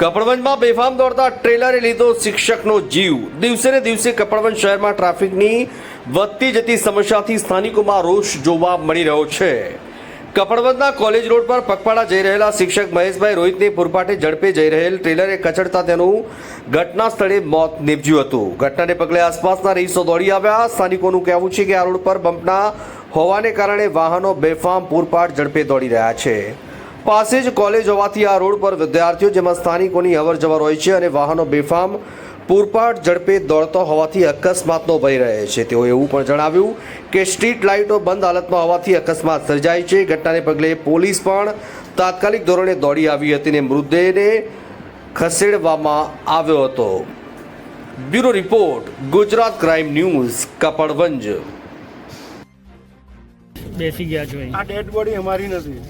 કપડવંજમાં બેફામ દોડતા ટ્રેલરે લીધો શિક્ષકનો જીવ. દિવસે ને દિવસે કપડવંજ શહેરમાં ટ્રાફિકની વધતી જતી સમસ્યાથી સ્થાનિકોમાં રોષ જોવા મળી રહ્યો છે. કપડવંજના કોલેજ રોડ પર પગપાળા જઈ રહેલા શિક્ષક મહેશભાઈ રોહિતને પૂરપાટે ઝડપે જઈ રહેલ ટ્રેલરે કચડતા તેનું ઘટના સ્થળે મોત નીપજ્યું હતું. ઘટનાને પગલે આસપાસના રહીશો દોડી આવ્યા. સ્થાનિકોનું કહેવું છે કે આ રોડ પર બમ્પના હોવાને કારણે વાહનો બેફામ પૂરપાટ ઝડપે દોડી રહ્યા છે. પાસે જ કોલેજ હોવાથી આ રોડ પર વિદ્યાર્થીઓ જેમાં સ્થાનિકોની અવર જવર હોય છે અને વાહનો બેફામ પૂરપાટ ઝડપે દોડતો હોવાથી અકસ્માતનો ભય રહે છે. તેઓએ એવું પણ જણાવ્યું કે સ્ટ્રીટ લાઇટો બંધ હાલતમાં હોવાથી અકસ્માત સર્જાય છે. ઘટનાને પગલે પોલીસ પણ તાત્કાલિક ધોરણે દોડી આવી હતી અને મૃતદેહને ખસેડવામાં આવ્યો હતો. Bureau report Gujarat crime news Kapadvanj. બેસી ગયા છો આ ડેડ બોડી અમારી નથી.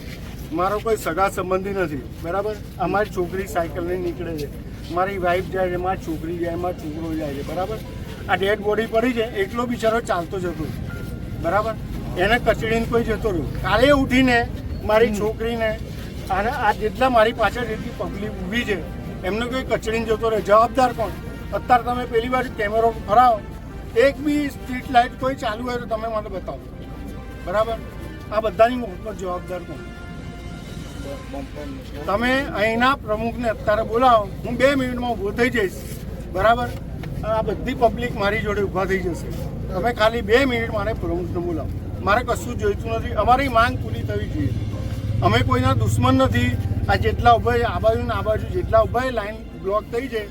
મારો કોઈ સગા સંબંધી નથી બરાબર? અમારી છોકરી સાયકલ લઈને નીકળે છે. મારી વાઈફ જાય છે મારી છોકરી જાય મારો છોકરો જાય છે બરાબર? આ ડેડ બોડી પડી છે એટલો બિચારો ચાલતો જતો બરાબર? એને કચડીને કોઈ જતો રહ્યો. કાલે ઉઠીને મારી છોકરીને અને આ જેટલા મારી પાછળ જેટલી પબ્લિક ઊભી છે એમને કોઈ કચડીને જતો રહે જવાબદાર કોણ? અત્યારે તમે પેલી વાર કેમેરો ફરાવો. એક બી સ્ટ્રીટ લાઇટ કોઈ ચાલુ હોય તો તમે મને બતાવો. બરાબર? આ બધાની મોટનો જવાબદાર કોણ? તમે અહીંના પ્રમુખને અત્યારે બોલાવો. હું બે મિનિટમાં ઊભો થઈ જઈશ. બરાબર? આ બધી પબ્લિક મારી જોડે ઊભા થઈ જશે. તમે ખાલી બે મિનિટ મારે પ્રમુખને બોલાવો. મારે કશું જોઈતું નથી. અમારી માંગ પૂરી થવી જોઈએ. અમે કોઈના દુશ્મન નથી. આ જેટલા છે, આ બાજુ આ બાજુ જેટલા છે લાઈન બ્લોક થઈ છે,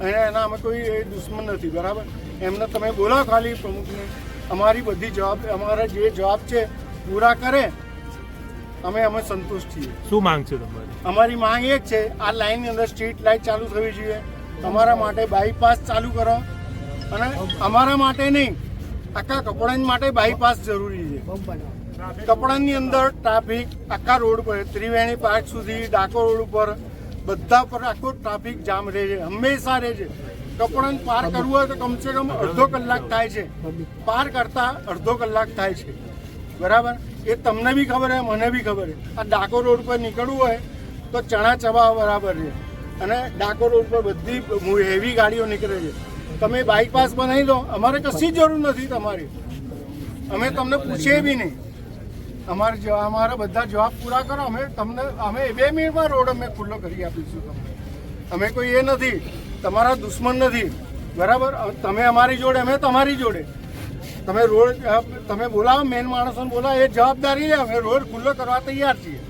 અને એના અમે કોઈ દુશ્મન નથી. બરાબર? એમને તમે બોલાવો ખાલી પ્રમુખને. અમારી બધી જવાબ, અમારા જે જવાબ છે, પૂરા કરે. અમે અમે સંતુષ્ટ છીએ. શું માંગ છે તમારી? અમારી માંગ એક છે આ લાઈનની અંદર સ્ટ્રીટ લાઇટ ચાલુ થવી જોઈએ. તમારા માટે બાયપાસ ચાલુ કરો. અને અમારા માટે નહીં આખા કપડાની માટે બાયપાસ જરૂરી છે. કપડાની અંદર ટ્રાફિક આખા રોડ પર ત્રિવેણી પાર્ક સુધી ડાકોર રોડ ઉપર બધા પર આખો ટ્રાફિક જામ રહે છે હંમેશા રહે છે. કપડાને પાર કરવું હોય તો કમસે કમ અડધો કલાક થાય છે. પાર કરતા અડધો કલાક થાય છે. બરાબર? એ તમને બી ખબર છે મને બી ખબર છે આ ડાકોર રોડ પર નીકળવું હોય તો ચણા ચબા બરાબર છે. અને ડાકોર રોડ પર બધી હેવી ગાડીઓ નીકળે છે. તમે બાઇક પાસ બનાવી દો અમારે કશી જરૂર નથી તમારી. અમે તમને પૂછીએ બી નહીં. અમારે જવાબ અમારા બધા જવાબ પૂરા કરો. અમે તમને, અમે બે મિનિટમાં રોડ અમે ખુલ્લો કરી આપીશું તમને. અમે કોઈ એ નથી. તમારા દુશ્મન નથી. બરાબર? તમે અમારી જોડે, અમે તમારી જોડે. તમે રોડ તમે બોલાવો મેન માણસોને બોલાવો, એ જવાબદારી છે. અમે રોડ ખુલ્લો કરવા તૈયાર છીએ.